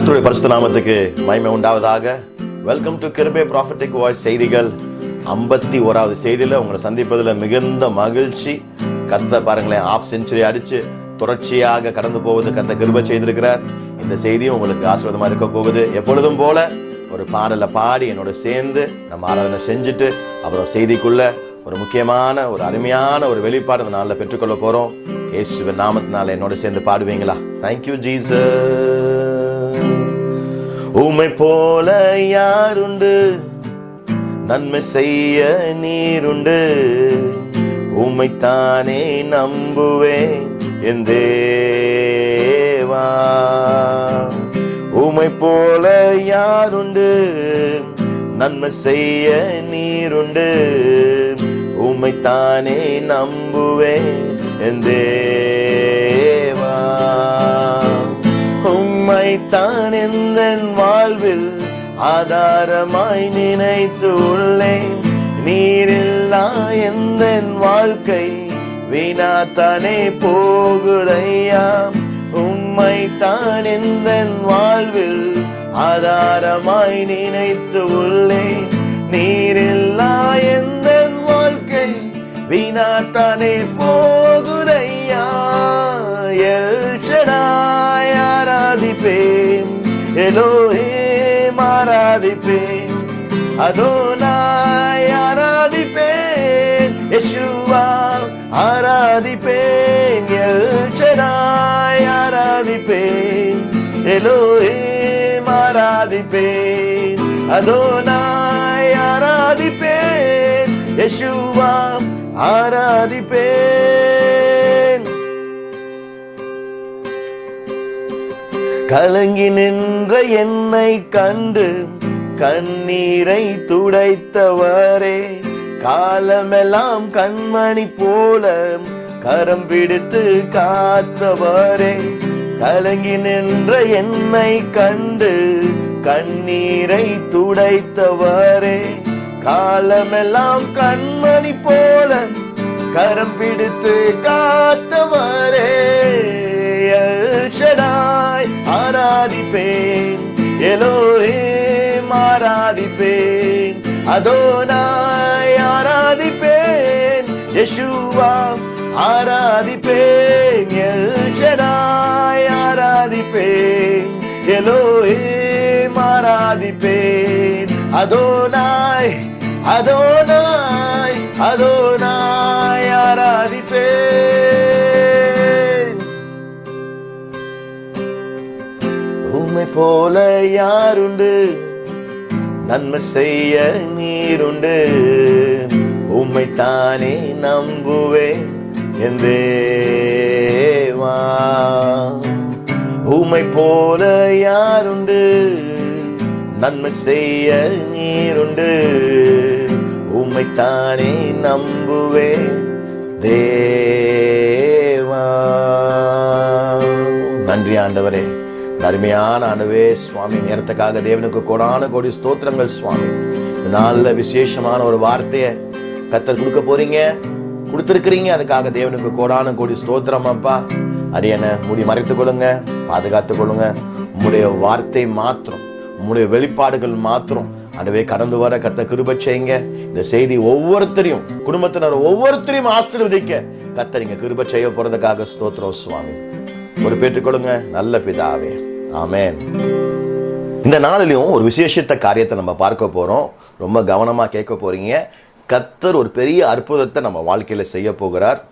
கத்துடைய பரிசு நாமத்துக்கு மகிமை உண்டாவதாக. வெல்கம் டு கிருபே ப்ராஃபிட்டிக் வாய்ஸ் செய்திகள். ஐம்பத்தி ஓராவது செய்தியில் உங்களை சந்திப்பதில் மிகுந்த மகிழ்ச்சி. கத்த பாருங்களேன் ஆஃப் செஞ்சுரி அடித்து தொடர்ச்சியாக கடந்து போவது கத்த கிருபை செய்திருக்கிறார். இந்த செய்தியும் உங்களுக்கு ஆசீர்வாதமாக இருக்க போகுது. எப்பொழுதும் போல ஒரு பாடலை பாடி என்னோட சேர்ந்து நம்ம ஆராதனை செஞ்சுட்டு அப்புறம் செய்திக்குள்ள ஒரு முக்கியமான ஒரு அருமையான ஒரு வெளிப்பாடு இந்த நாளில் பெற்றுக்கொள்ள போகிறோம் இயேசுவின் நாமத்தினால என்னோட சேர்ந்து பாடுவீங்களா? தேங்க்யூ ஜீசஸ் உமை போல யாருண்டு? நன்மை செய்ய நீருண்டு. உமைத்தானே நம்புவேன் என் தேவா. உமை போல யாருண்டு? நன்மை செய்ய நீருண்டு. உமைத்தானே நம்புவேன் என் தேவா. உம்மைத்தான் எந்த வாழ்வில் ஆதாரமாய் நினைத்து உள்ளேன். நீரில்லா எந்த வாழ்க்கை வீணாத்தானே போகுதையா? உம்மைத்தான் எந்த வாழ்வில் ஆதாரமாய் நினைத்து உள்ளேன். நீரில்லா எந்த வாழ்க்கை வீணாத்தானே போகு ஆராதிப்பேன் எலோஹே ஆராதிப்பேன் அதோனாய் ஆராதிப்பேன். யெஷுவா ஆராதிப்பேன். எல்ஷடாய் ஆராதிப்பேன். எலோஹே ஆராதிப்பேன் அதோனாய் ஆராதிப்பேன். யெஷுவா ஆராதிப்பேன். கலங்கி நின்ற என்னை கண்டு கண்ணீரை துடைத்தவரே. காலமெல்லாம் கண்மணி போல கரம் பிடித்து காத்தவரே. கலங்கி நின்ற என்னை கண்டு கண்ணீரை துடைத்தவரே. காலமெல்லாம் கண்மணி போல கரம் பிடித்து காத்தவரே. எல்ஷடாய் ஆராதிப்பேன். எலோஹே ஆராதிப்பேன். அதோனாய் ஆராதிப்பேன். யெஷுவா ஆராதிப்பேன். எல்ஷடாய் ஆராதிப்பேன். எலோஹே ஆராதிப்பேன். அதோனாய் அதோனாய் அதோனாய் ஆராதிப்பேன். உம்மை போல யாருண்டு? நன்மை செய்ய நீருண்டு. உம்மை தானே நம்புவேன் என் தேவா. உம்மை போல யாருண்டு? நன்மை செய்ய நீருண்டு. உம்மை தானே நம்புவேன் தேவா. நன்றி ஆண்டவரே. அருமையான அணுவே சுவாமி நேரத்துக்காக தேவனுக்கு கோடான கோடி ஸ்தோத்திரங்கள் சுவாமி. நல்ல விசேஷமான ஒரு வார்த்தையை கத்தர் கொடுக்க போறீங்க? கொடுத்துருக்கிறீங்க? அதுக்காக தேவனுக்கு கோடான கோடி ஸ்தோத்திரம் அப்பா. அரியனை முடி மறைத்து கொள்ளுங்க பாதுகாத்து கொள்ளுங்க. உங்களுடைய வார்த்தை மாத்திரம் உங்களுடைய வெளிப்பாடுகள் மாத்திரம். அதுவே கடந்து வர கத்த கிருப செய்யுங்க. இந்த செய்தி ஒவ்வொருத்தரையும் குடும்பத்தினர் ஒவ்வொருத்தரையும் ஆசீர்வதிக்க கத்த நீங்க கிருப செய்ய போறதுக்காக ஸ்தோத்திரம் சுவாமி. ஒரு பெற்றுக்கொள்ளுங்க நல்ல பிதாவே. ஆமேன். இந்த நாளிலையும் ஒரு விசேஷத்த காரியத்தை நம்ம பார்க்க போறோம். ரொம்ப கவனமா கேட்க போறீங்க. கத்தர் ஒரு பெரிய அற்புதத்தை நம்ம வாழ்க்கையில செய்ய போகிறார்.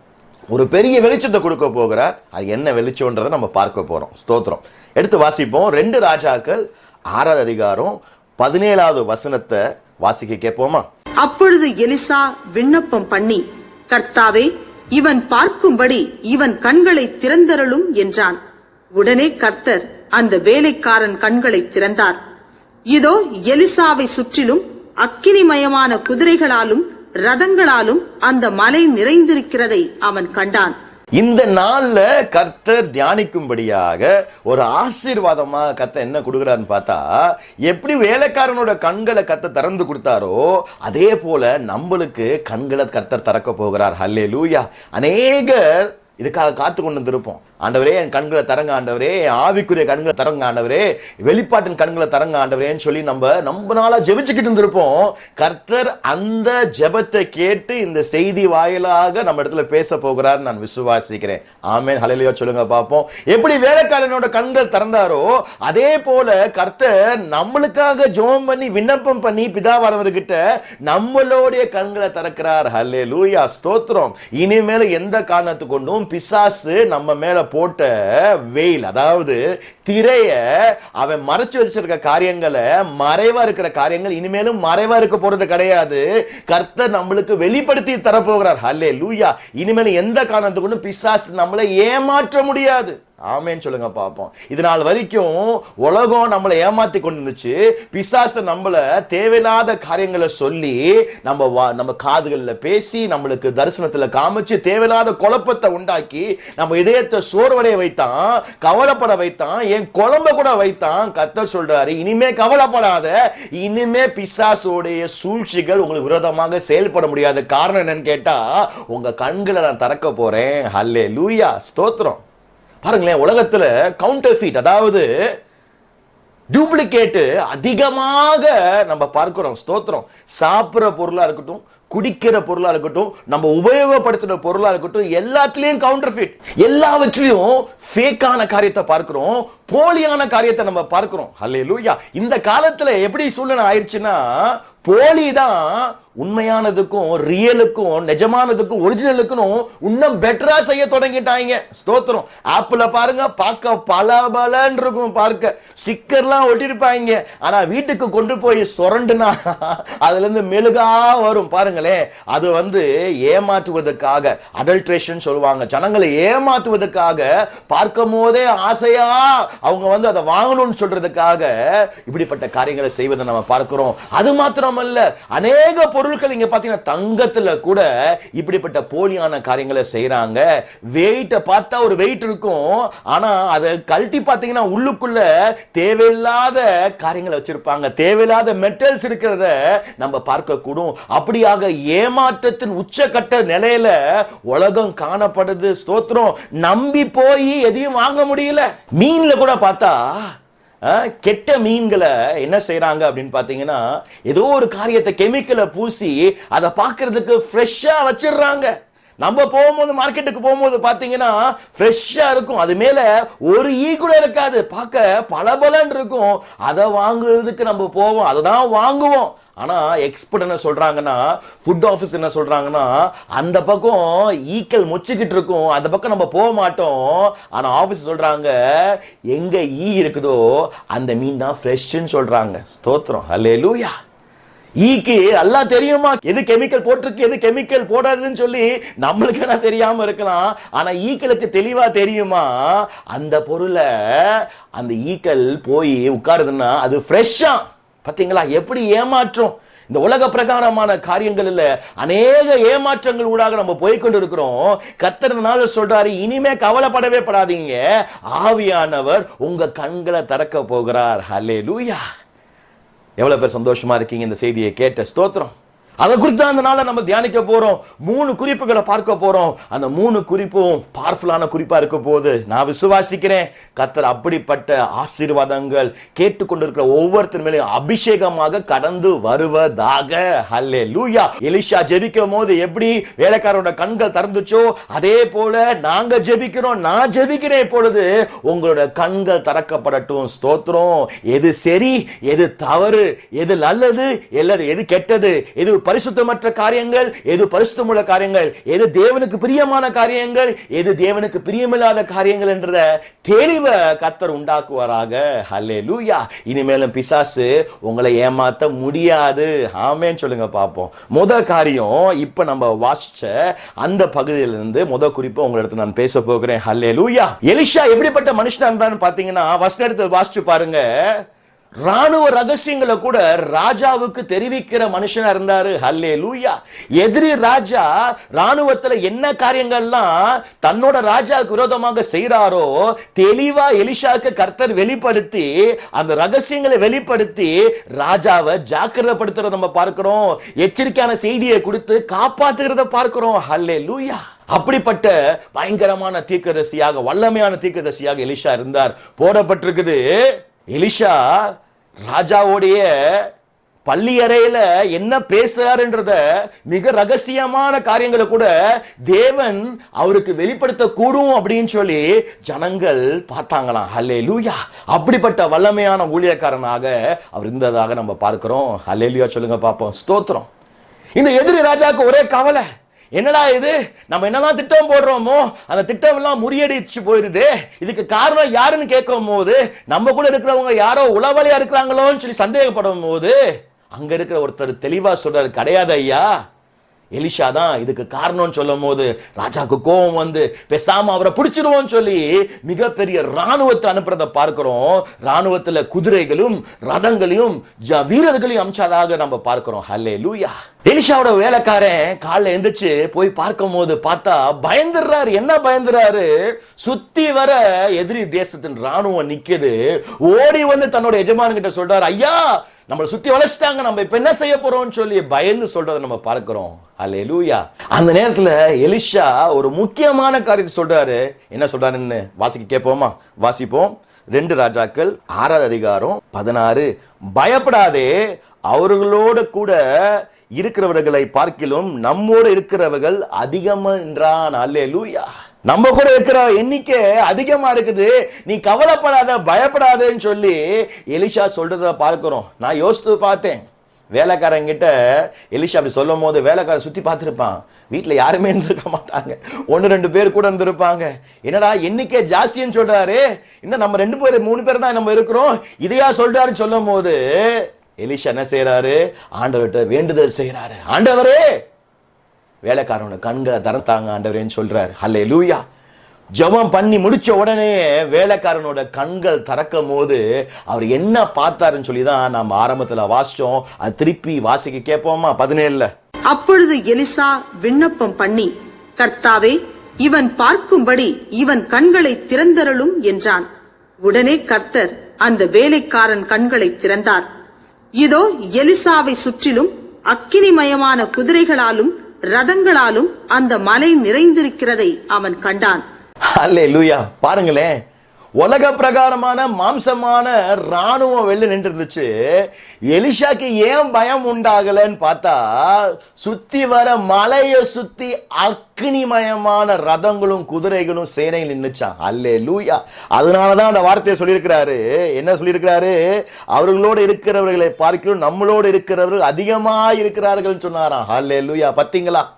ஒரு பெரிய வெளிச்சத்தை கொடுக்க போகிறார். அது என்ன வெளிச்சம்ன்றதை நம்ம பார்க்க போறோம். ஸ்தோத்திரம். எடுத்து வாசிப்போம். ரெண்டு ராஜாக்கள் ஆறாவது அதிகாரம் பதினேழாவது வசனத்தை வாசிக்க கேட்போமா? அப்பொழுது எலிசா விண்ணப்பம் பண்ணி கர்த்தாவே இவன் பார்க்கும்படி இவன் கண்களை திறந்தரலும் என்றான். உடனே கர்த்தர் அந்த வேலைக்காரன் கண்களை திறந்தார். இதோ எலிசாவை சுற்றிலும் அக்கினிமயமான குதிரைகளாலும் ரதங்களாலும் அந்த மலை நிறைந்திருக்கிறதை அவன் கண்டான். இந்த நாள்ல கர்த்தர் தியானிக்கும்படியாக ஒரு ஆசீர்வாதமா கர்த்தர் என்ன கொடுக்குறாருன்னு பார்த்தா எப்படி வேலைக்காரனோட கண்களை கர்த்தர் திறந்து கொடுத்தாரோ அதே போல நம்மளுக்கு கண்களை கர்த்தர் திறக்க போகிறார். ஹல்லே லூயா அநேகர் இதுக்காக காத்து கொண்டு வந்திருப்போம் ஆண்டவரே என் கண்களை தரங்க ஆண்டவரே என் ஆவிக்குரிய கண்களை தரங்க ஆண்டவரே வெளிப்பாட்டின் கண்களை தரங்க ஆண்டவரேன்னு சொல்லி நம்ம ரொம்ப நாளாக ஜெபிச்சுக்கிட்டு இருந்திருப்போம். கர்த்தர் அந்த ஜெபத்தை கேட்டு இந்த செய்தி வாயிலாக நம்ம இடத்துல பேச போகிறார் நான் விசுவாசிக்கிறேன். ஆமேன். ஹலையிலையோ சொல்லுங்க பார்ப்போம். எப்படி வேலைக்காரனோட கண்கள் திறந்தாரோ அதே போல கர்த்தர் நம்மளுக்காக ஜோம் பண்ணி விண்ணப்பம் பண்ணி பிதாவானவர்கிட்ட நம்மளுடைய கண்களை திறக்கிறார். ஹalleluya. ஸ்தோத்திரம். இனிமேல் எந்த காரணத்து கொண்டும் பிசாசு நம்ம மேல போட்ட வெயில் அதாவது திரைய அவன் மறைச்சு வச்சிருக்க காரியங்களை மறைவா இருக்கிற காரியங்கள் இனிமேலும் மறைவா இருக்க போறது கிடையாது. கர்த்தர் நம்மளுக்கு வெளிப்படுத்தி தரப்போகிறார். ஹல்லே லூயா இனிமேல் எந்த காரணத்து பிசாஸ் பிசாசு நம்மளை ஏமாற்ற முடியாது. ஆமேன்னு சொல்லுங்க பார்ப்போம் இது நாள் வரைக்கும் உலகம் நம்மளை ஏமாத்தி கொண்டு இருந்துச்சு பிசாசு நம்மளை தேவையில்லாத காரியங்களை சொல்லி நம்ம வா- நம்ம காதுகளில் பேசி நம்மளுக்கு தரிசனத்தில் காமிச்சு தேவையில்லாத குழப்பத்தை உண்டாக்கி நம்ம இதயத்தை சோர்வடைய வைத்தான் கவலைப்பட வைத்தான் என் குழம்ப கூட வைத்தான். கத்த சொல்றாரு இனிமே கவலைப்படாத இனிமே பிசாசோடைய சூழ்ச்சிகள் உங்களுக்கு விரோதமாக செயல்பட முடியாத காரணம் என்னன்னு கேட்டா உங்க கண்களை நான் திறக்க போறேன். ஹல்லே லூயா ஸ்தோத்திரம். பாருங்களேன் உலகத்துல கவுண்டர் ஃபீட் அதாவது டூப்ளிகேட்டு அதிகமாக நம்ம பார்க்கிறோம் ஸ்தோத்திரம். சாப்பிட்ற பொருளா இருக்கட்டும் குடிக்கிற பொருளா இருக்கட்டும் நம்ம உபயோகப்படுத்துகிற பொருளா இருக்கட்டும் எல்லாத்துலேயும் கவுண்டர் ஃபீட் எல்லாவற்றிலையும் ஃபேக்கான காரியத்தை பார்க்குறோம் போலியான காரியத்தை நம்ம பார்க்கிறோம். ஹல்லேலூயா இந்த காலத்துல எப்படி சூழ்நிலை ஆயிடுச்சுன்னா போலி தான் உண்மையானதுக்கும் ரியலுக்கும் நிஜமானதுக்கும் ஒரிஜினலுக்கும் இன்னும் பெட்டரா செய்ய தொடங்கிட்டாங்க. ஸ்தோத்திரம். ஆப்பிள பாருங்க பார்க்க பல பலன்னு இருக்கும் பார்க்க. ஸ்டிக்கர்லாம் ஒட்டிருப்பாங்க. ஆனா வீட்டுக்கு கொண்டு போய் சுரண்டுனா அதுல இருந்து மெழுகா வரும். பாருங்களேன் அது வந்து ஏமாற்றுவதற்காக அடல்ட்ரேஷன் சொல்லுவாங்க. ஜனங்களை ஏமாற்றுவதற்காக பார்க்கும் போதே ஆசையா அவங்க வந்து அதை வாங்கணும்னு சொல்றதுக்காக இப்படிப்பட்ட காரியங்களை செய்வதை நம்ம பார்க்கிறோம். அது மாத்திரம் மட்டுமல்ல அநேக பொருட்கள் இங்க பாத்தீங்கன்னா தங்கத்துல கூட இப்படிப்பட்ட போலியான காரியங்களை செய்யறாங்க வெயிட்டை பார்த்தா ஒரு வெயிட் இருக்கும். ஆனா அதை கழட்டி பார்த்தீங்கன்னா உள்ளுக்குள்ள தேவையில்லாத காரியங்களை வச்சிருப்பாங்க. தேவையில்லாத மெட்டல்ஸ் இருக்கிறத நம்ம பார்க்க கூடும் அப்படியாக ஏமாற்றத்தின் உச்சக்கட்ட நிலையில உலகம் காணப்படுது. ஸ்தோத்திரம். நம்பி போய் எதையும் வாங்க முடியல. மீன்ல கூட பார்த்தா கெட்ட மீன்களை என்ன செய்யறாங்க அப்படின்னு பார்த்தீங்கன்னா ஏதோ ஒரு காரியத்தை கெமிக்கலை பூசி அதை பார்க்கறதுக்கு ஃப்ரெஷ்ஷா வச்சிடுறாங்க. நம்ம போகும்போது மார்க்கெட்டுக்கு போகும்போது பார்த்தீங்கன்னா ஃப்ரெஷ்ஷாக இருக்கும். அது மேலே ஒரு ஈ கூட இருக்காது. பார்க்க பளபளன்னு இருக்கும். அதை வாங்குறதுக்கு நம்ம போவோம். அதை தான் வாங்குவோம். ஆனால் எக்ஸ்பர்ட் என்ன சொல்கிறாங்கன்னா ஃபுட் ஆஃபீஸ் என்ன சொல்கிறாங்கன்னா அந்த பக்கம் ஈக்கள் மொச்சிக்கிட்டு இருக்கும். அந்த பக்கம் நம்ம போக மாட்டோம். ஆனால் ஆஃபீஸ் சொல்கிறாங்க எங்கே ஈ இருக்குதோ அந்த மீன் தான் ஃப்ரெஷ்ஷுன்னு சொல்கிறாங்க ஸ்தோத்திரம். அல்லேலூயா ஈக்கு எல்லாம் தெரியுமா? எது கெமிக்கல் போட்டிருக்கு எது கெமிக்கல் போடாதுன்னு சொல்லி நம்மளுக்கு என்ன தெரியாம இருக்கலாம். ஆனா ஈக்களுக்கு தெளிவா தெரியுமா? அந்த பொருளை அந்த ஈக்கள் போய் உட்காருதுன்னா அது ஃப்ரெஷ்ஷா பாத்தீங்களா? எப்படி ஏமாற்றம்? இந்த உலக பிரகாரமான காரியங்களில் அநேக ஏமாற்றங்கள் ஊடாக நம்ம போய்க்கொண்டு இருக்கிறோம் கத்தர்னால சொல்றாரு இனிமே கவலைப்படவே படாதீங்க. ஆவியானவர் உங்க கண்களை திறக்க போகிறார். ஹலே லூயா எவ்வளவு பேர் சந்தோஷமா இருக்கீங்க? இந்த செய்தியை கேட்ட ஸ்தோத்திரம். அதை குறித்து தான் அந்த நாளை நம்ம தியானிக்க போகிறோம் மூணு குறிப்புகளை பார்க்க போகிறோம் அந்த மூணு குறிப்பும் பவர்ஃபுல்லான குறிப்பாக இருக்க போது நான் விசுவாசிக்கிறேன். கத்தர் அப்படிப்பட்ட ஆசீர்வாதங்கள் கேட்டுக்கொண்டிருக்கிற ஒவ்வொருத்தர் மேலேயும் அபிஷேகமாக கடந்து வருவதாக. ஹல்லே லூயா எலிஷா ஜெபிக்கும் போது எப்படி வேலைக்காரோட கண்கள் திறந்துச்சோ அதே போல நாங்க ஜெபிக்கிறோம். நான் ஜெபிக்கிறேன் இப்பொழுது. உங்களோட கண்கள் திறக்கப்படட்டும். ஸ்தோத்திரம். எது சரி எது தவறு எது நல்லது எல்லது எது கெட்டது எது பரிசுத்தமற்ற காரியங்கள் எது பரிசுத்தமுள்ள காரியங்கள் எது தேவனுக்கு பிரியமான காரியங்கள் எது தேவனுக்கு பிரியமில்லாத காரியங்கள் என்ற தெளிவை கத்தர் உண்டாக்குவாராக. ஹலே லூயா இனிமேலும் பிசாசு உங்களை ஏமாத்த முடியாது. ஆமேன்னு சொல்லுங்க பார்ப்போம். முத காரியம் இப்ப நம்ம வாசிச்ச அந்த பகுதியிலிருந்து முத குறிப்பு உங்களிடத்துல நான் பேச போகிறேன். ஹல்லே லூயா எலிஷா எப்படிப்பட்ட மனுஷனா இருந்தான்னு பாத்தீங்கன்னா வசனம் எடுத்து வாசிச்சு பாருங்க. ராணுவ ரகசியங்களை கூட ராஜாவுக்கு தெரிவிக்கிற மனுஷனா இருந்தாரு. ஹல்லே லூயா எதிரி ராஜா ராணுவத்துல என்ன காரியங்கள்லாம் தன்னோட ராஜாவுக்கு விரோதமாக செய்யறாரோ தெளிவா எலிஷாக்கு கர்த்தர் வெளிப்படுத்தி அந்த ரகசியங்களை வெளிப்படுத்தி ராஜாவை ஜாக்கிரதைப்படுத்துறத நம்ம பார்க்கிறோம். எச்சரிக்கையான செய்தியை கொடுத்து காப்பாத்துகிறத பார்க்கிறோம். ஹல்லே லூயா அப்படிப்பட்ட பயங்கரமான தீக்கரசியாக வல்லமையான தீக்கரசியாக எலிஷா இருந்தார். போடப்பட்டிருக்குது. எலிஷா ராஜாவுடைய பள்ளி அறையில என்ன பேசுறாருன்றத மிக ரகசியமான காரியங்களை கூட தேவன் அவருக்கு வெளிப்படுத்த கூடும் அப்படின்னு சொல்லி ஜனங்கள் பார்த்தாங்களாம். ஹலே லூயா அப்படிப்பட்ட வல்லமையான ஊழியக்காரனாக அவர் இருந்ததாக நம்ம பார்க்கிறோம். ஹலே லூயா சொல்லுங்க பார்ப்போம். ஸ்தோத்திரம். இந்த எதிரி ராஜாவுக்கு ஒரே கவலை. என்னடா இது? நம்ம என்னெல்லாம் திட்டம் போடுறோமோ அந்த திட்டம் எல்லாம் முறியடிச்சு போயிருது. இதுக்கு காரணம் யாருன்னு கேட்கும் போது நம்ம கூட இருக்கிறவங்க யாரோ உளவலியா இருக்கிறாங்களோன்னு சொல்லி சந்தேகப்படும் போது அங்க இருக்கிற ஒருத்தர் தெளிவா சொல்றாரு கிடையாது ஐயா. எலிஷா தான் இதுக்கு காரணம்னு சொல்லும் போது ராஜாக்கு கோபம் வந்து பேசாம அவரை பிடிச்சிருவோம்னு சொல்லி மிகப்பெரிய ராணுவத்தை அனுப்புறத பார்க்கிறோம். ராணுவத்துல குதிரைகளும் ரதங்களையும் வீரர்களையும் அம்சாதாக நம்ம பார்க்கிறோம். ஹல்லே லூயா எலிஷாவோட வேலைக்காரன் காலில் எந்திரிச்சு போய் பார்க்கும் போது பார்த்தா பயந்துடுறாரு. என்ன பயந்துறாரு சுத்தி வர எதிரி தேசத்தின் ராணுவம் நிக்குது. ஓடி வந்து தன்னோட எஜமான் கிட்ட சொல்றாரு ஐயா நம்மளை சுத்தி வளைச்சிட்டாங்க. நம்ம இப்ப என்ன செய்ய போறோம்னு சொல்லி பயந்து சொல்றதை நம்ம பார்க்கிறோம். அல்லேலூயா அந்த நேரத்துல எலிஷா ஒரு முக்கியமான காரியத்தை சொல்றாரு. என்ன சொல்றாருன்னு வாசிக்க கேட்போமா? வாசிப்போம். ரெண்டு ராஜாக்கள் ஆறாவது அதிகாரம் பதினாறு. பயப்படாதே அவர்களோட கூட இருக்கிறவர்களை பார்க்கிலும் நம்மோடு இருக்கிறவர்கள் அதிகம் என்றான் அல்லேலூயா நம்ம கூட இருக்கிற எண்ணிக்கை அதிகமா இருக்குது. நீ கவலைப்படாத பயப்படாதேன்னு சொல்லி எலிஷா சொல்றத பார்க்கிறோம். நான் யோசித்து பார்த்தேன். வேலைக்காரங்கிட்ட எலிஷா அப்படி சொல்லும் போது வேலைக்காரன் சுத்தி பார்த்திருப்பான். வீட்டில் யாருமே இருந்திருக்க மாட்டாங்க. ஒன்னு ரெண்டு பேர் கூட இருந்திருப்பாங்க. என்னடா எண்ணிக்கை ஜாஸ்தின்னு சொல்றாரு. இன்னும் நம்ம ரெண்டு பேர் மூணு பேர் தான் நம்ம இருக்கிறோம். இதையா சொல்றாருன்னு சொல்லும் போது எலிஷா என்ன செய்யறாரு ஆண்டவர்கிட்ட வேண்டுதல் செய்யறாரு ஆண்டவரே! வேலைக்காரனோட கண்களை திறந்தாங்க ஆண்டவரேன்னு சொல்றாரு. ஹலே லூயா ஜபம் பண்ணி முடிச்ச உடனே வேலைக்காரனோட கண்கள் திறக்கும் போது அவர் என்ன பார்த்தாருன்னு சொல்லி தான் நாம் ஆரம்பத்துல வாசிச்சோம். அது திருப்பி வாசிக்க கேட்போமா? பதினேழுல. அப்பொழுது எலிசா விண்ணப்பம் பண்ணி கர்த்தாவே இவன் பார்க்கும்படி இவன் கண்களை திறந்தருளும் என்றான். உடனே கர்த்தர் அந்த வேலைக்காரன் கண்களை திறந்தார். இதோ எலிசாவை சுற்றிலும் அக்கினிமயமான குதிரைகளாலும் ரதங்களாலும் அந்த மலை நிறைந்திருக்கிறதை அவன் கண்டான். அல்லே லூயா பாருங்களேன். உலக பிரகாரமான மாம்சமான ராணுவம் வெளில நின்று இருந்துச்சு எலிஷாக்கு ஏன் பயம் உண்டாகலன்னு பார்த்தா சுத்தி வர மலையை சுத்தி அக்னிமயமான ரதங்களும் குதிரைகளும் சேனை நின்றுச்சான் அல்லே லூயா அதனாலதான் அந்த வார்த்தையை சொல்லியிருக்கிறாரு. என்ன சொல்லியிருக்கிறாரு? அவர்களோடு இருக்கிறவர்களை பார்க்கிறோம் நம்மளோடு இருக்கிறவர்கள் அதிகமாக இருக்கிறார்கள் சொன்னாராம். அல்லே லூயா பார்த்தீங்களா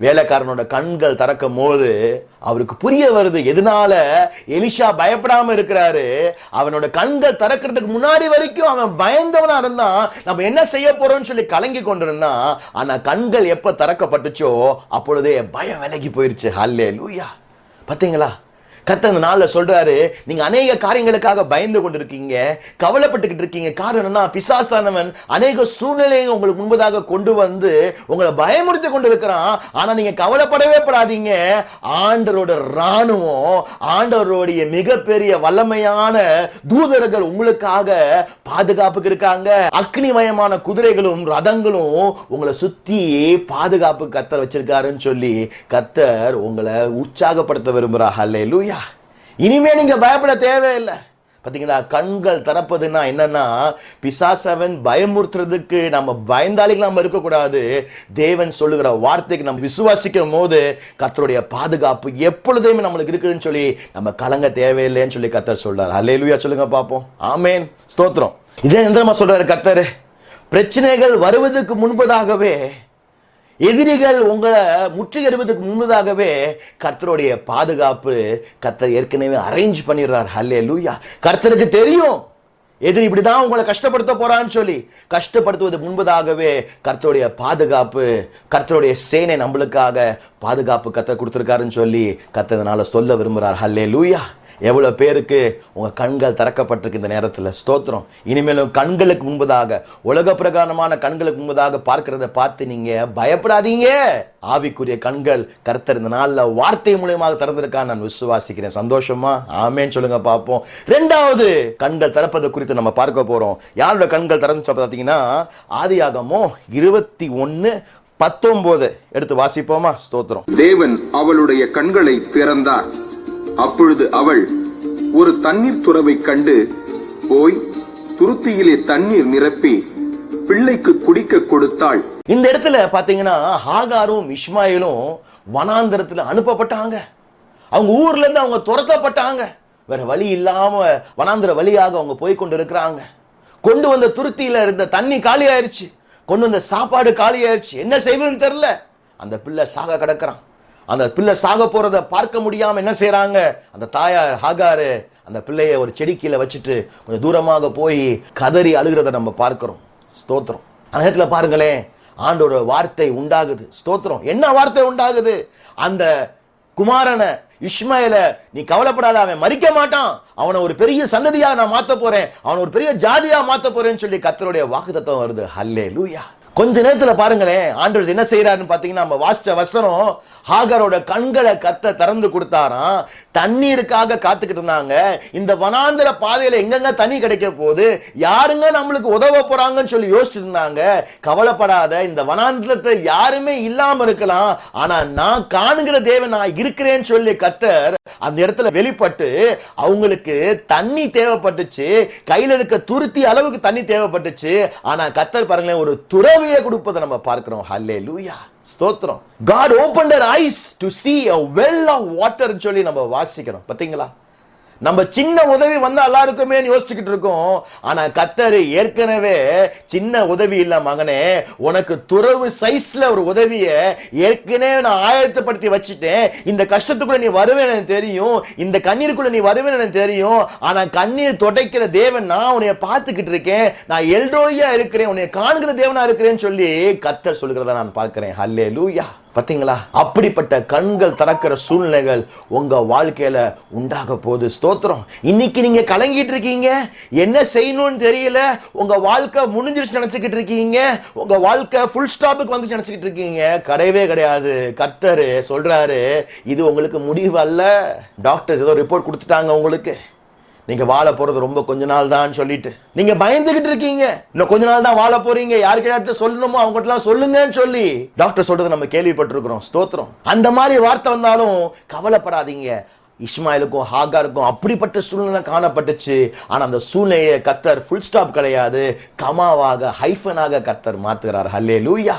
வேலைக்காரனோட கண்கள் திறக்கும் போது அவருக்கு புரிய வருது எதனால எலிஷா பயப்படாம இருக்கிறாரு? அவனோட கண்கள் திறக்கிறதுக்கு முன்னாடி வரைக்கும் அவன் பயந்தவனா இருந்தான். நம்ம என்ன செய்ய போறோம்னு சொல்லி கலங்கி கொண்டிருந்தான். ஆனா கண்கள் எப்ப திறக்கப்பட்டுச்சோ அப்பொழுதே பயம் விலகி போயிருச்சு. ஹல்லே லூயா பார்த்தீங்களா கத்த இந்த நாள்ல சொல்றாரு நீங்க அநேக காரியங்களுக்காக பயந்து கொண்டிருக்கீங்க கவலைப்பட்டுக்கிட்டு இருக்கீங்க. காரணம் என்னன்னா பிசாசானவன் அநேக சூழ்நிலையை உங்களுக்கு முன்பதாக கொண்டு வந்து உங்களை பயமுறுத்தி கொண்டு இருக்கிறான் ஆனா நீங்க கவலைப்படவே படாதீங்க. ஆண்டரோட ராணுவம் ஆண்டவருடைய மிகப்பெரிய வல்லமையான தூதர்கள் உங்களுக்காக பாதுகாப்புக்கு இருக்காங்க. அக்னிமயமான குதிரைகளும் ரதங்களும் உங்களை சுத்தி பாதுகாப்பு கத்தர் வச்சிருக்காருன்னு சொல்லி கத்தர் உங்களை உற்சாகப்படுத்த விரும்புறா லூயா இனிமே நீங்க பயப்பட தேவையில்லை. பாத்தீங்களா? கண்கள் திறப்பதுன்னா என்னன்னா பிசாசவன் பயமுறுத்துறதுக்கு நம்ம பயந்தாளிகள் நம்ம இருக்கக்கூடாது. தேவன் சொல்லுகிற வார்த்தைக்கு நம்ம விசுவாசிக்கும் போது கர்த்தருடைய பாதுகாப்பு எப்பொழுதுமே நம்மளுக்கு இருக்குதுன்னு சொல்லி நம்ம கலங்க தேவையில்லைன்னு சொல்லி கத்தர் சொல்றாரு. அல்லேலூயா சொல்லுங்க பார்ப்போம். ஆமேன் ஸ்தோத்திரம். இதே எந்திரமா சொல்றாரு கர்த்தர். பிரச்சனைகள் வருவதற்கு முன்பதாகவே எதிரிகள் உங்களை முற்றுகையிடுவதற்கு முன்பதாகவே கர்த்தருடைய பாதுகாப்பு கர்த்தர் ஏற்கனவே அரேஞ்ச் பண்ணிடுறார். ஹல்லே லூயா கர்த்தருக்கு தெரியும். எதிரி இப்படிதான் உங்களை கஷ்டப்படுத்த போறான்னு சொல்லி. கஷ்டப்படுத்துவது முன்பதாகவே கர்த்தருடைய பாதுகாப்பு கர்த்தருடைய சேனை நம்மளுக்காக பாதுகாப்பு கத்த கொடுத்துருக்காருன்னு சொல்லி கத்ததுனால சொல்ல விரும்புறார் ஹல்லே லூயா எவ்வளவு பேருக்கு உங்க கண்கள் திறக்கப்பட்டிருக்கு இந்த நேரத்துல? ஸ்தோத்திரம். இனிமேலும் கண்களுக்கு முன்பதாக உலக பிரகாரமான கண்களுக்கு முன்பதாக பார்க்கிறத பார்த்து நீங்க பயப்படாதீங்க. ஆவிக்குரிய கண்கள் கருத்தர் இந்த நாள்ல வார்த்தை மூலியமாக திறந்திருக்கா நான் விசுவாசிக்கிறேன். சந்தோஷமா? ஆமேன்னு சொல்லுங்க பார்ப்போம். ரெண்டாவது கண்கள் திறப்பது குறித்து நம்ம பார்க்க போறோம். யாரோட கண்கள் திறந்து பார்த்தீங்கன்னா ஆதியாகமோ இருபத்தி ஒன்று பத்தொன்பது எடுத்து வாசிப்போமா? ஸ்தோத்திரம். தேவன் அவளுடைய கண்களை திறந்தார். அப்பொழுது அவள் ஒரு தண்ணீர் துறவை கண்டு போய் துருத்தியிலே தண்ணீர் நிரப்பி பிள்ளைக்கு குடிக்க கொடுத்தாள். இந்த இடத்துல பாத்தீங்கன்னா ஹாகாரும் இஸ்மாயிலும் வனாந்தரத்துல அனுப்பப்பட்டாங்க. அவங்க ஊர்ல இருந்து அவங்க துரத்தப்பட்டாங்க. வேற வழி இல்லாம வனாந்திர வழியாக அவங்க போய் கொண்டு இருக்கிறாங்க கொண்டு வந்த துருத்தியில இருந்த தண்ணி காலி ஆயிடுச்சு கொண்டு வந்த சாப்பாடு காலி ஆயிடுச்சு என்ன செய்வதுன்னு தெரியல. அந்த பிள்ளை சாக கிடக்குறான். அந்த பிள்ளை சாக போகிறத பார்க்க முடியாமல் என்ன செய்கிறாங்க அந்த தாயார் ஹாகாரு அந்த பிள்ளையை ஒரு செடி கீழே வச்சுட்டு கொஞ்சம் தூரமாக போய் கதறி அழுகிறத நம்ம பார்க்குறோம். ஸ்தோத்திரம். அந்த நேரத்தில் பாருங்களேன் ஆண்டோட வார்த்தை உண்டாகுது. ஸ்தோத்திரம். என்ன வார்த்தை உண்டாகுது? அந்த குமாரனை இஸ்மாயில நீ கவலைப்படாத அவன் மறிக்க மாட்டான். அவனை ஒரு பெரிய சந்ததியா நான் மாத்த போறேன். அவனை ஒரு பெரிய ஜாதியா மாத்த போறேன்னு சொல்லி கத்தருடைய வாக்குத்தத்தம் வருது. ஹல்லே லூயா கொஞ்ச நேரத்துல பாருங்களேன் ஆண்டவர் என்ன செய்யறாருன்னு பாத்தீங்கன்னா நம்ம வாசிச்ச வசனம் ஹாகரோட கண்களை கத்த திறந்து கொடுத்தாராம். தண்ணீருக்காக காத்துக்கிட்டு இருந்தாங்க. இந்த வனாந்திர பாதையில எங்கெங்க தண்ணி கிடைக்க போகுது? யாருங்க நம்மளுக்கு உதவ போறாங்கன்னு சொல்லி யோசிச்சுட்டு இருந்தாங்க. கவலைப்படாத இந்த வனாந்திரத்தை யாருமே இல்லாம இருக்கலாம். ஆனா நான் காணுகிற தேவன் நான் இருக்கிறேன்னு சொல்லி கத்தர் அந்த இடத்துல வெளிப்பட்டு அவங்களுக்கு தண்ணி தேவைப்பட்டுச்சு. கையில இருக்க துருத்தி அளவுக்கு தண்ணி தேவைப்பட்டுச்சு. ஆனா கத்தர் பாருங்களேன் ஒரு துறவியை கொடுப்பதை நம்ம பார்க்கிறோம். ஹல்லே லூயா ஸ்தோத்திரம் God open eyes to see a well of வாட்டர்னு சொல்லி நம்ம வாசிக்கிறோம் பார்த்தீங்களா நம்ம சின்ன உதவி வந்தா எல்லாருக்குமே யோசிச்சுக்கிட்டு இருக்கோம். ஆனா கத்தரு ஏற்கனவே சின்ன உதவி இல்ல மகனே உனக்கு துறவு சைஸ்ல ஒரு உதவிய ஏற்கனவே நான் ஆயத்தப்படுத்தி வச்சுட்டேன். இந்த கஷ்டத்துக்குள்ள நீ வருவேன் எனக்கு தெரியும். இந்த கண்ணீருக்குள்ள நீ வருவேன் எனக்கு தெரியும். ஆனா கண்ணீர் துடைக்கிற தேவன் நான் உன்னைய பார்த்துக்கிட்டு இருக்கேன். நான் எல்ரோயா இருக்கிறேன். உன்னை காணுகிற தேவனா இருக்கிறேன்னு சொல்லி கத்தர் சொல்கிறத நான் பார்க்கிறேன். ஹல்லே லூயா பார்த்தீங்களா அப்படிப்பட்ட கண்கள் திறக்கிற சூழ்நிலைகள் உங்கள் வாழ்க்கையில உண்டாக போகுது. ஸ்தோத்திரம். இன்னைக்கு நீங்கள் கலங்கிட்டு இருக்கீங்க. என்ன செய்யணும்னு தெரியல. உங்கள் வாழ்க்கை முடிஞ்சிருச்சு நினச்சிக்கிட்டு இருக்கீங்க. உங்கள் வாழ்க்கை ஃபுல் ஸ்டாப்புக்கு வந்து நினச்சிக்கிட்டு இருக்கீங்க. கிடையவே கிடையாது. கர்த்தர் சொல்கிறாரு இது உங்களுக்கு முடிவு அல்ல. டாக்டர்ஸ் ஏதோ ரிப்போர்ட் கொடுத்துட்டாங்க உங்களுக்கு. நீங்க வாழ போறது ரொம்ப கொஞ்ச நாள் தான் சொல்லிட்டு. நீங்க பயந்துகிட்டு இருக்கீங்க. இன்னும் கொஞ்ச நாள் தான் வாழ போறீங்க. யாருக்கிட்ட சொல்லணுமோ அவங்ககிட்ட சொல்லுங்கன்னு சொல்லி. டாக்டர் சொல்றது நம்ம கேள்விப்பட்டிருக்கிறோம். ஸ்தோத்திரம். அந்த மாதிரி வார்த்தை வந்தாலும் கவலைப்படாதீங்க. இஸ்மாயிலுக்கும் ஹாகாருக்கும் அப்படிப்பட்ட சூழ்நிலை காணப்பட்டுச்சு. ஆனா அந்த சூழ்நிலையை கத்தர் ஃபுல் ஸ்டாப் கிடையாது. கமாவாக ஹைஃபனாக கத்தர் மாத்துகிறார். ஹல்லே லூயா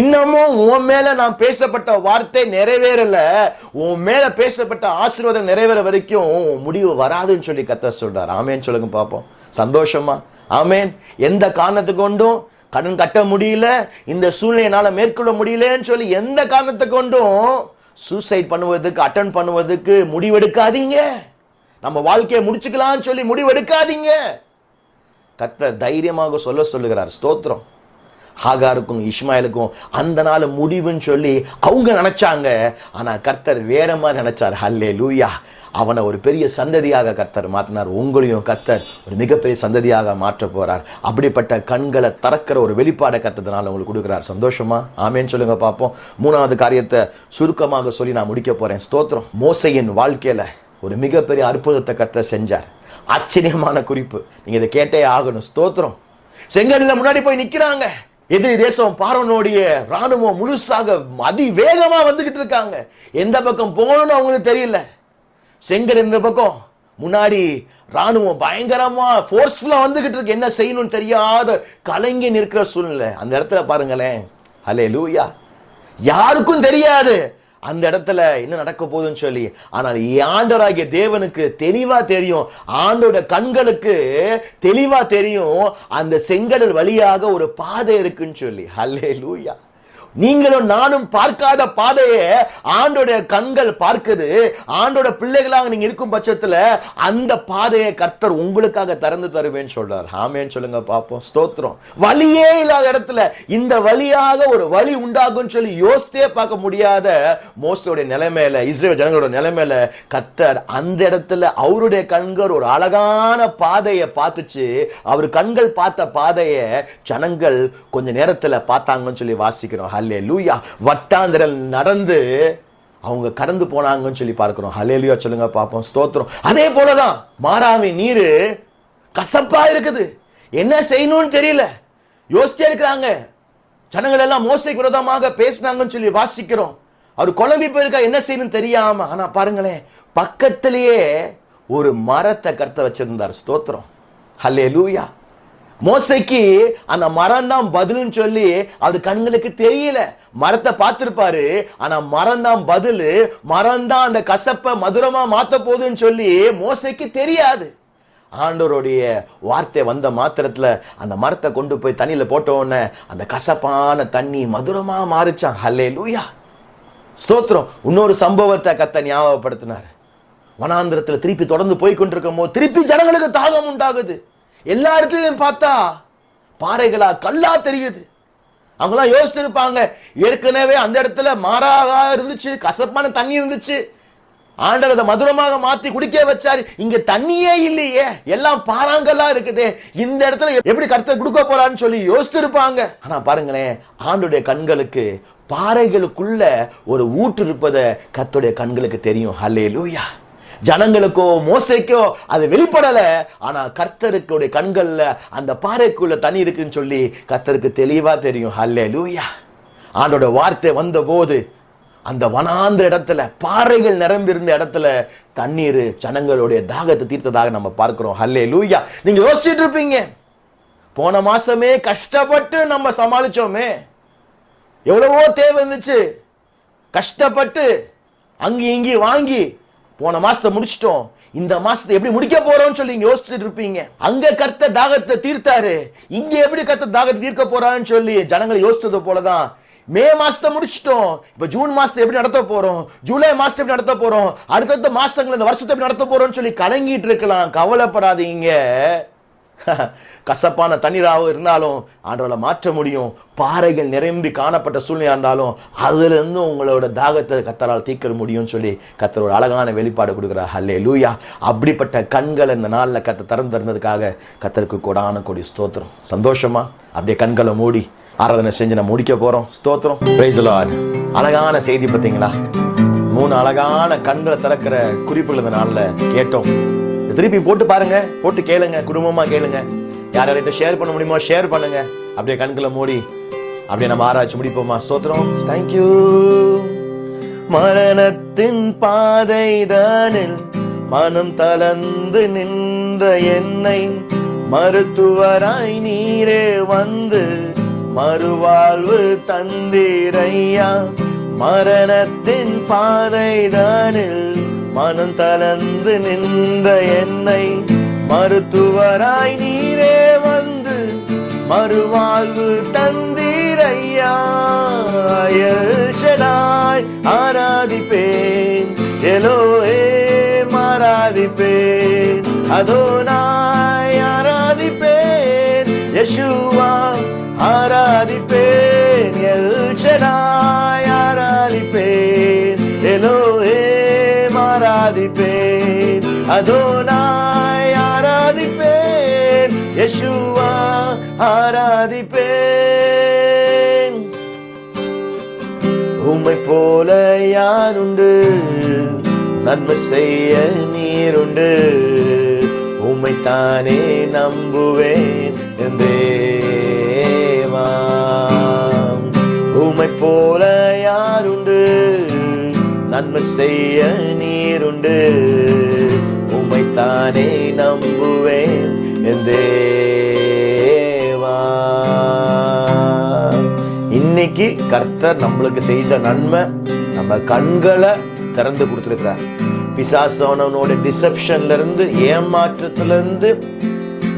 இன்னமும் உன் மேல நான் பேசப்பட்ட வார்த்தை நிறைவேறல. உன் மேல பேசப்பட்ட ஆசீர்வாதம் நிறைவேற வரைக்கும் முடிவு வராதுன்னு சொல்லி கத்த சொல்றார். ஆமேன்னு சொல்லுங்க பார்ப்போம். சந்தோஷமா? ஆமேன். எந்த காரணத்தை கொண்டும் கடன் கட்ட முடியல. இந்த சூழ்நிலையினால மேற்கொள்ள முடியலன்னு சொல்லி எந்த காரணத்தை கொண்டும் சூசைட் பண்ணுவதுக்கு அட்டன் பண்ணுவதுக்கு முடிவெடுக்காதீங்க. நம்ம வாழ்க்கையை முடிச்சுக்கலாம்னு சொல்லி முடிவெடுக்காதீங்க. கத்த தைரியமாக சொல்ல சொல்லுகிறார். ஸ்தோத்திரம். ஹாகாருக்கும் இஸ்மாயிலுக்கும் அந்த நாள் முடிவுன்னு சொல்லி அவங்க நினச்சாங்க. ஆனால் கர்த்தர் வேற மாதிரி நினச்சார். ஹல்லே லூயா அவனை ஒரு பெரிய சந்ததியாக கர்த்தர் மாற்றினார் உங்களையும் கர்த்தர் ஒரு மிகப்பெரிய சந்ததியாக மாற்ற போகிறார் அப்படிப்பட்ட கண்களை திறக்கிற ஒரு வெளிப்பாடை கத்ததுனால உங்களுக்கு கொடுக்குறார். சந்தோஷமா? ஆமேன்னு சொல்லுங்க பார்ப்போம். மூணாவது காரியத்தை சுருக்கமாக சொல்லி நான் முடிக்க போகிறேன் ஸ்தோத்திரம். மோசையின் வாழ்க்கையில் ஒரு மிகப்பெரிய அற்புதத்தை கத்த செஞ்சார். ஆச்சரியமான குறிப்பு. நீங்கள் இதை கேட்டே ஆகணும். ஸ்தோத்திரம். செங்கல்ல முன்னாடி போய் நிற்கிறாங்க எதிரி தேசம் பார்வனுடைய ராணுவம் முழுசாக அதிவேகமா வந்துகிட்டு இருக்காங்க. எந்த பக்கம் போகணும்னு அவங்களுக்கு தெரியல. செங்கல் இந்த பக்கம். முன்னாடி ராணுவம் பயங்கரமா ஃபோர்ஸ்ஃபுல்லா வந்துகிட்டு இருக்கு. என்ன செய்யணும்னு தெரியாத கலங்கி நிற்கிற சூழ்நிலை. அந்த இடத்துல பாருங்களேன். ஹலே லூயா யாருக்கும் தெரியாது. அந்த இடத்துல என்ன நடக்க போகுதுன்னு சொல்லி ஆனால் ஆண்டவராகிய தேவனுக்கு தெளிவா தெரியும். ஆண்டோட கண்களுக்கு தெளிவா தெரியும். அந்த செங்கடல் வழியாக ஒரு பாதை இருக்குன்னு சொல்லி. ஹல்லே லூயா நீங்களும் நானும் பார்க்காத பாதையை ஆண்டோட கண்கள் பார்க்குது. ஆண்டோட பிள்ளைகளாக நீங்க இருக்கும் பட்சத்துல அந்த பாதையை கர்த்தர் உங்களுக்காக திறந்து தருவேன்னு சொல்றார். ஆமேன்னு சொல்லுங்க பாப்போம். ஸ்தோத்திரம். வழியே இல்லாத இடத்துல இந்த வழியாக ஒரு வழி உண்டாகும் சொல்லி யோசித்தே பார்க்க முடியாத மோசோடைய நிலைமையில இஸ்ரேல் ஜனங்களோட நிலைமையில கத்தர் அந்த இடத்துல அவருடைய கண்கள் ஒரு அழகான பாதையை பார்த்துச்சு. அவர் கண்கள் பார்த்த பாதையை ஜனங்கள் கொஞ்ச நேரத்துல பார்த்தாங்கன்னு சொல்லி வாசிக்கிறோம். ஹலே லூயா வட்டாந்திரல் நடந்து அவங்க கடந்து போனாங்கன்னு சொல்லி பார்க்கிறோம். ஹலேலியா சொல்லுங்க பார்ப்போம். ஸ்தோத்திரம். அதே போலதான் மாறாவி நீரு கசப்பா இருக்குது. என்ன செய்யணும்னு தெரியல. யோசிச்சே இருக்கிறாங்க. ஜனங்கள் எல்லாம் மோசைக்கு விரோதமாக பேசினாங்கன்னு சொல்லி வாசிக்கிறோம். அவர் குழம்பி போயிருக்கா என்ன செய்யணும் தெரியாம. ஆனா பாருங்களேன் பக்கத்திலேயே ஒரு மரத்தை கருத்த வச்சிருந்தார். ஸ்தோத்திரம். ஹலே லூயா மோசைக்கு அந்த மரம் தான் பதில்னு சொல்லி அவர் கண்களுக்கு தெரியல. மரத்தை பார்த்திருப்பாரு. ஆனா மரம் தான் பதில். மரம் தான் அந்த கசப்பை மதுரமா மாத்த போகுதுன்னு சொல்லி மோசைக்கு தெரியாது. ஆண்டவருடைய வார்த்தை வந்த மாத்திரத்துல அந்த மரத்தை கொண்டு போய் தண்ணியில போட்ட உடனே அந்த கசப்பான தண்ணி மதுரமா மாறிச்சான். ஹல்லே லூயா ஸ்தோத்திரம். இன்னொரு சம்பவத்தை கத்த ஞாபகப்படுத்தினார். வனாந்திரத்தில் திருப்பி தொடர்ந்து போய் கொண்டிருக்கும் போது திருப்பி ஜனங்களுக்கு தாகம் உண்டாகுது. எல்லா இடத்துலையும் பார்த்தா பாறைகளா கல்லா தெரியுது. அவங்களாம் யோசிச்சிருப்பாங்க ஏற்கனவே அந்த இடத்துல மாறாக இருந்துச்சு கசப்பான தண்ணி இருந்துச்சு. ஆண்டர் அதை மதுரமாக மாத்தி குடிக்க வச்சாரு. இங்க தண்ணியே இல்லையே எல்லாம் பாறாங்கல்லா இருக்குதே. இந்த இடத்துல எப்படி கருத்தை கொடுக்க போறான்னு சொல்லி யோசிச்சிருப்பாங்க. ஆனா பாருங்களேன் ஆண்டுடைய கண்களுக்கு பாறைகளுக்குள்ள ஒரு ஊற்று இருப்பதை கத்துடைய கண்களுக்கு தெரியும். ஹலே லூயா ஜனங்களுக்கோ மோசைக்கோ அது வெளிப்படல. ஆனா கர்த்தருக்குடைய கண்கள்ல அந்த பாறைக்குள்ள தண்ணி இருக்குன்னு சொல்லி கர்த்தருக்கு தெளிவா தெரியும். ஹல்லே லூயா ஆண்டோட வார்த்தை வந்த போது அந்த வனாந்திர இடத்துல பாறைகள் நிரம்பியிருந்த இடத்துல தண்ணீர் ஜனங்களுடைய தாகத்தை தீர்த்ததாக நம்ம பார்க்கிறோம். ஹல்லே லூயா நீங்க யோசிச்சுட்டு இருப்பீங்க. போன மாசமே கஷ்டப்பட்டு நம்ம சமாளிச்சோமே. எவ்வளவோ தேவை இருந்துச்சு. கஷ்டப்பட்டு அங்கேயும் இங்கேயும் வாங்கி போன மாசத்தை முடிச்சிட்டோம். இந்த மாசத்தை எப்படி முடிக்க போறோம்னு சொல்லி இங்க யோசிச்சுட்டு இருப்பீங்க. அங்க கர்த்த தாகத்தை தீர்த்தாரு. இங்க எப்படி கர்த்த தாகத்தை தீர்க்க போறான்னு சொல்லி ஜனங்களை யோசிச்சது போலதான். மே மாசத்தை முடிச்சிட்டோம். இப்ப ஜூன் மாசத்தை எப்படி நடத்த போறோம்? ஜூலை மாசத்தை எப்படி நடத்த போறோம்? அடுத்தடுத்த மாசங்கள் இந்த வருஷத்தை எப்படி நடத்த போறோம்னு சொல்லி கலங்கிட்டு இருக்கலாம். கவலைப்படாதீங்க. கசப்பான தண்ணீராக இருந்தாலும் ஆண்டவளை மாற்ற முடியும். பாறைகள் நிரம்பி காணப்பட்ட சூழ்நிலையா இருந்தாலும் அதுல இருந்து உங்களோட தாகத்தை கத்தரால் தீர்க்க முடியும்னு சொல்லி கத்தர் ஒரு அழகான வெளிப்பாடு கொடுக்குறா ஹல்லே லூயா அப்படிப்பட்ட கண்களை இந்த நாளில் கத்த திறந்து தருனதுக்காக கத்தருக்கு கொடான கொடி ஸ்தோத்திரம். சந்தோஷமா? அப்படியே கண்களை மூடி ஆராதனை செஞ்சு நம்ம முடிக்க போறோம். ஸ்தோத்திரம். அழகான செய்தி பார்த்தீங்களா? மூணு அழகான கண்களை திறக்கிற குறிப்புகள் இந்த நாளில் கேட்டோம். திருப்பி போட்டு பாருங்க. போட்டு கேளுங்க. குடும்பமா கேளுங்க. யார் யார்கிட்ட ஷேர் பண்ண முடியுமோ ஷேர் பண்ணுங்க. அப்படியே கண்களை மூடி அப்படியே நம்ம ஆராய்ச்சி முடிப்போமா? ஸ்தோத்திரம். தேங்க்யூ மரணத்தின் பாதைதானில் மனம் தளர்ந்து நின்ற என்னை மருத்துவராய் நீரே வந்து மறுவாழ்வு தந்திரையா மரணத்தின் பாதைதானில் மனம் தளர்ந்து நின்ற என்னை மருத்துவராய் நீரே வந்து மறுவாழ்வு தந்தீரையா? எல்ஷடாய் ஆராதிப்பேன் எலோே ஆராதிப்பேன் அதோனாய் ஆராதிப்பேன் யசுவா ஆராதிப்பேன் எல்ஷடாய் ஆராதிப்பேன் எலோே ஆராதிப்பேன். அதோனாய் ஆராதிப்பேன். யசுவா ஆராதிப்பேன். உம்மை போல யாருண்டு நன்மை செய்ய நீருண்டு தானே நம்புவேன் என் தேவா. உம்மை போல யாருண்டு நன்மை செய்ய நீருண்டு. தானே நம்புவேன் தேவா. இன்னைக்கு கர்த்தர் நம்மளுக்கு செய்த நன்மை நம்ம கண்களை திறந்து கொடுத்துருக்கிறார். பிசாசவனவனோட டிசப்ஷன்ல இருந்து ஏமாற்றத்திலிருந்து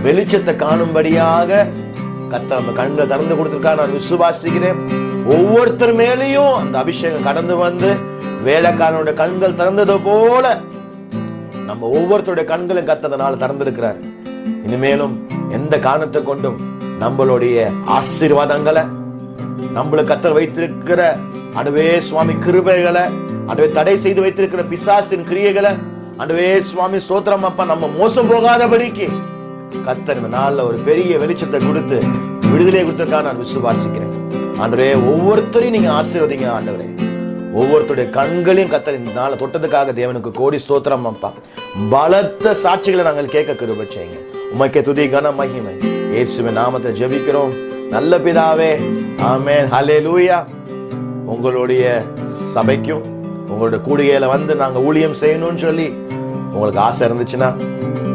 வெளிச்சத்தை காணும்படியாக கர்த்தர் நம்ம கண்களை திறந்து கொடுத்துருக்கா நான் விசுவாசிக்கிறேன். ஒவ்வொருத்தர் மேலேயும் அந்த அபிஷேகம் கடந்து வந்து வேலைக்காரனுடைய கண்கள் திறந்தது போல நம்ம ஒவ்வொருத்தருடைய கண்களும் கத்ததனால திறந்திருக்கிறார். இனிமேலும் எந்த காரணத்தை கொண்டும் நம்மளுடைய ஆசீர்வாதங்களை நம்மளுக்கு கத்தர் வைத்திருக்கிற அனுவே சுவாமி கிருபைகளை அனுவே தடை செய்து வைத்திருக்கிற பிசாசின் கிரியைகளை அனுவே சுவாமி ஸ்தோத்திரம் அப்பா நம்ம மோசம் போகாதபடிக்கு கத்தர் இந்த நாளில் ஒரு பெரிய வெளிச்சத்தை கொடுத்து விடுதலை கொடுத்திருக்கா நான் விசுவாசிக்கிறேன். ஆண்டவரே ஒவ்வொருத்தரையும் நீங்க ஆசீர்வதிங்க ஆண்டவரே. ஒவ்வொருத்தருடைய கண்களையும் கத்தர் இந்த நாளை தொட்டதுக்காக தேவனுக்கு கோடி ஸ்தோத்திரம் அப்பா. பலத்த சாட்சிகளை நாங்கள் கேட்க கிருபை செய்யுங்க உமக்கே துதி கன மகிமை. இயேசுவின் நாமத்தை ஜெபிக்கிறோம். நல்ல பிதாவே ஆமே ஹலே லூயா உங்களுடைய சபைக்கும் உங்களுடைய கூடுகையில் வந்து நாங்கள் ஊழியம் செய்யணும்னு சொல்லி உங்களுக்கு ஆசை இருந்துச்சுன்னா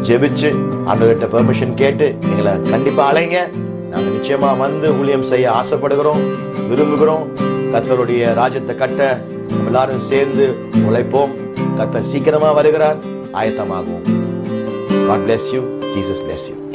ஜெபிச்சு ஆண்டவர்கிட்ட பெர்மிஷன் கேட்டு எங்களை கண்டிப்பாக அலைங்க நாங்கள் நிச்சயமாக வந்து ஊழியம் செய்ய ஆசைப்படுகிறோம் விரும்புகிறோம். கத்தருடைய ராஜ்யத்தை கட்ட நம்ம எல்லாரும் சேர்ந்து உழைப்போம் கத்தர் சீக்கிரமா வருகிறார் ஆயத்தமாகும் God bless you. Jesus bless you.